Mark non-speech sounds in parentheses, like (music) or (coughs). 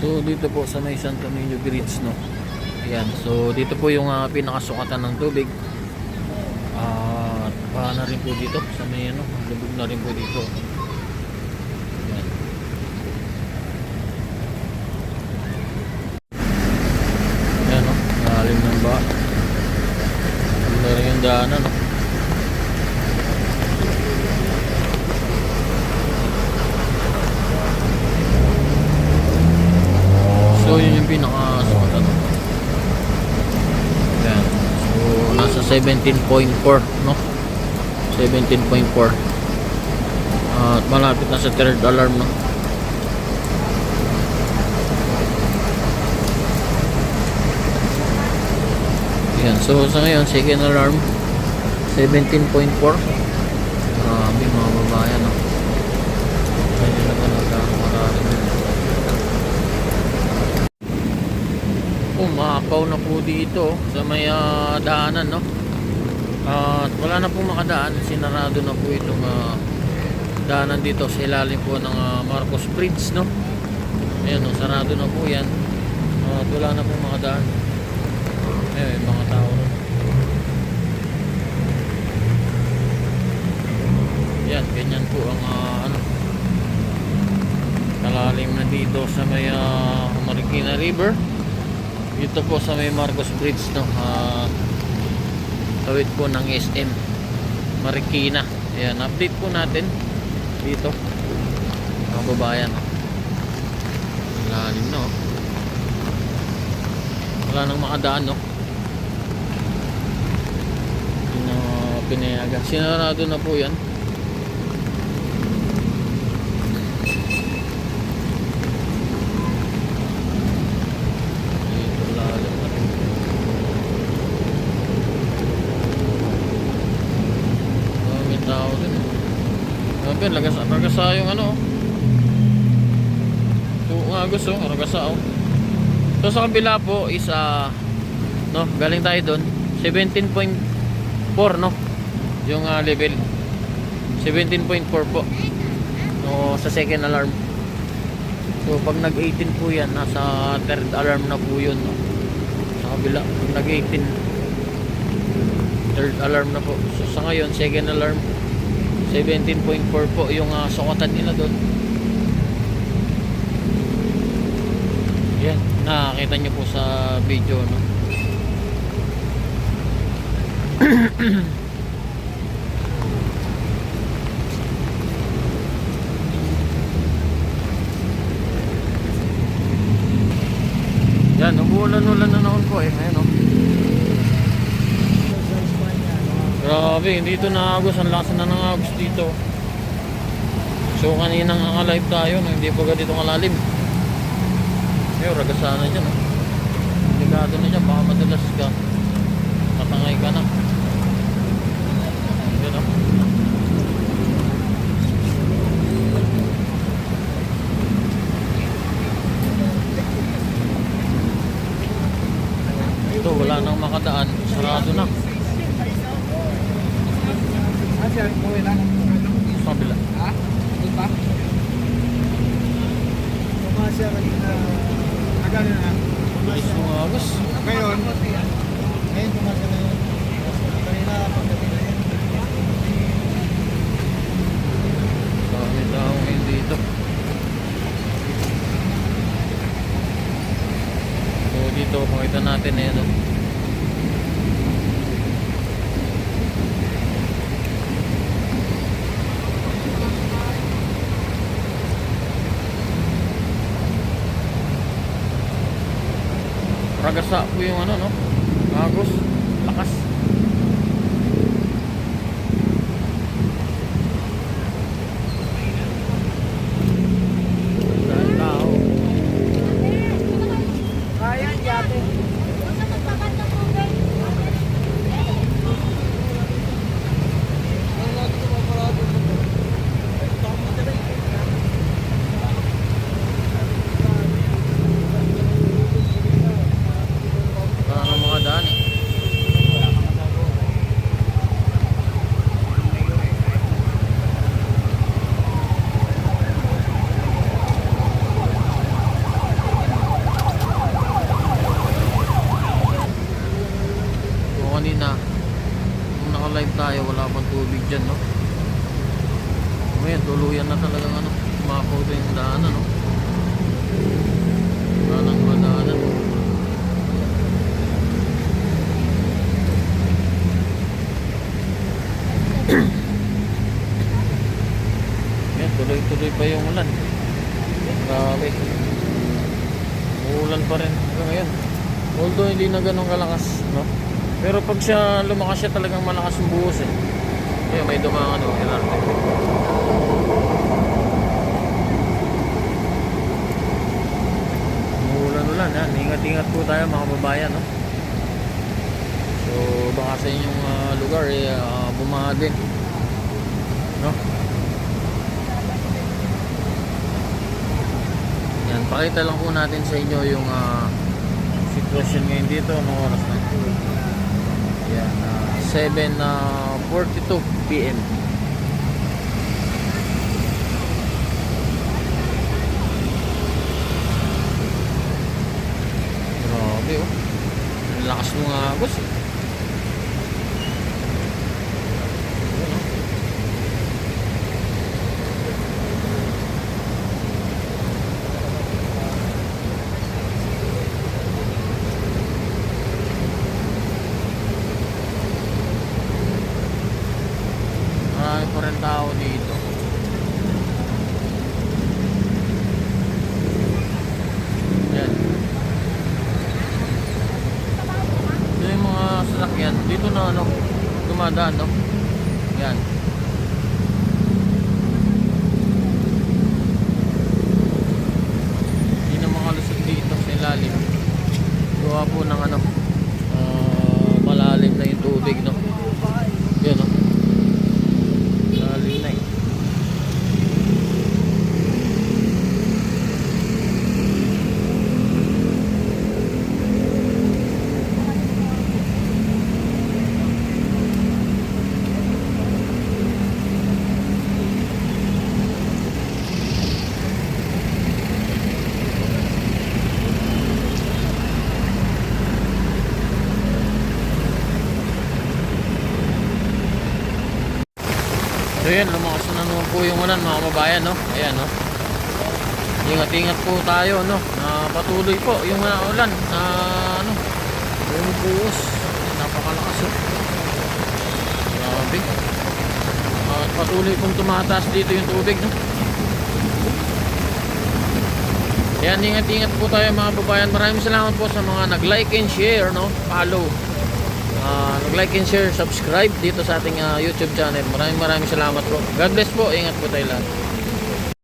So dito po sa may Santo Niño Bridge no. Ayan. So dito po yung ah, pinakasukatan ng tubig. At uh, na rin po dito sa may ano, lubog na rin po dito. Ayan. Ayan no, lalim ng ba. Ano rin yung daanan no. So yun yung pinaka sukatan. Ayan. So nasa 17.4 no. 17.4. At malapit na sa third alarm no. Ayan. So sa ngayon second alarm 17.4. Grabe mga babayan no. Medyo na talaga malalim yun. Umakaw na po dito sa may ah, daanan no? At wala na po makadaan. Sinarado na po itong ah, daanan dito sa ilalim po ng ah, Marcos Bridge no? Ayan no, sarado na po yan. At wala na po makadaan. Ayun mga tao ron. yan ganyan po ang ah, ano kalalim na dito sa may ah, Marikina River dito po sa may Marcos Bridge no? Uh, tawid po ng SM Marikina. Ayan update po natin dito mga babayan lalim no? Wala nang makadaan no? Pina, pinayagan. Sinarado na po yan dito lalim na rin Dami tao din. eh. Sabi, lagas, ragasa yung ano. Ito nga gusto, ragasa oh. So sa kabila po is ah, no, galing tayo doon. 17.4 no. Yung ah, level. 17.4 po. No, sa second alarm. So pag nag-18 po yan, nasa third alarm na po yun. No? Sa kabila, pag nag-18, third alarm na po. So sa ngayon, second alarm, 17.4 po yung uh, sukatan nila doon. Yan, nakakita nyo po sa video, no? (coughs) Yan, umuulan-ulan na naman po eh. Ayan, oh. Grabe, dito na agos. Ang lakas na ng agos dito. So, kanina nga live tayo. No? Hindi pa dito kalalim. Ayun, ragasana dyan. Oh. Delikado na dyan. Baka madalas ka. Matangay ka na. Yan, oh. Ito, wala nang makadaan. Sarado na. Asya, umuwi na. Sa kabila. Ha? Hindi pa? Pumasya kanina. Agano na. Ngayon, ngayon pumasya na yun. Kanina, pagdating na yun. Dami tao ngayon dito. So dito makita natin eh ano. Ragasa po yung ano no. Agos, lakas. Dahil tao. Ayan, yate. Wala nang mga daan eh. Dyan, no? Ngayon, tuluyan na talagang ano, umapaw ito yung daanan, no? Daanan ba daanan? Yan, tuloy-tuloy pa yung ulan. Grabe. Uulan pa rin hanggang ngayon. Although hindi na ganun kalakas, no? Pero pag siya lumakas siya talagang malakas yung buhos eh. Ayun, may dumaan ano, Gerardo. Umuulan-ulan, ha? Ingat-ingat po tayo mga babayan, no? So, baka sa inyong ah, lugar, eh, ah, bumaha din. No? Yan, pakita lang po natin sa inyo yung ah, sitwasyon ngayon dito. Anong oras na? Yan, ah, 7.42 p.m. Grabe oh. Ang lakas ng agos eh. Ayan, oh. Marami pa rin tao dito. Yan. Ito yung mga sasakyan. Dito na ano, dumadaan no. Yan. Hindi na makalusot dito sa ilalim. Gawa po ng ano, ah, malalim na yung tubig no. Yan no. Lalim na eh. So yan, lumakas na naman po yung ulan mga kabayan, no? Ayan, no? Ingat-ingat po tayo, no? Na patuloy po yung uh, ulan na ano, bumubuhos. Napakalakas, oh. Grabe. At patuloy pong tumataas dito yung tubig, no? Yan, ingat-ingat po tayo mga babayan. Maraming salamat po sa mga nag-like and share, no? Follow. Ah, nag-like and share, subscribe dito sa ating ah, YouTube channel. Maraming maraming salamat po. God bless po. Ingat po tayo lahat.